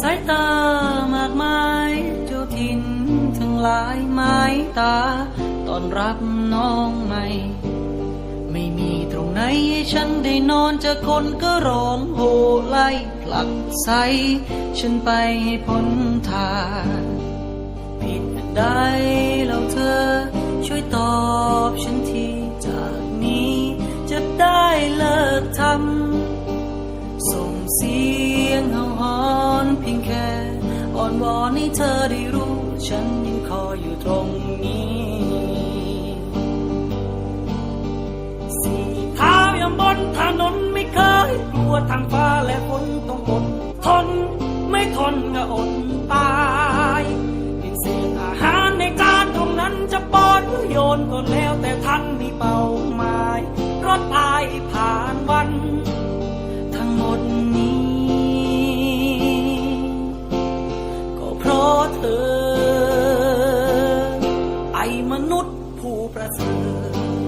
สายตามากมายเจ้าถิ่นทั้งหลายไม้ตาตอนรับน้องใหม่ ไม่มีตรงไหนให้ฉันได้นอนจะคนก็ร้องโหไล่ผลักไสฉันไปให้พ้นทางผิดได้แล้วเธอ ช่วยตอบฉันทีจากนี้ จะได้เลิกทำ อ่อนวอนให้เธอได้รู้ ฉันยังคอยอยู่ตรงนี้สีเท้ายังบนถนนไม่เคยกลัวทางฟ้าและฝนต้องอดทน ไม่ทนก็อดตายเป็นเศษอาหารในจานตรงนั้นจะป้อนหรือโยนก็แล้วแต่ท่านมีเป้าหมายรถตายผ่านวัน เธอ ไอมนุษย์ผู้ประเสริฐ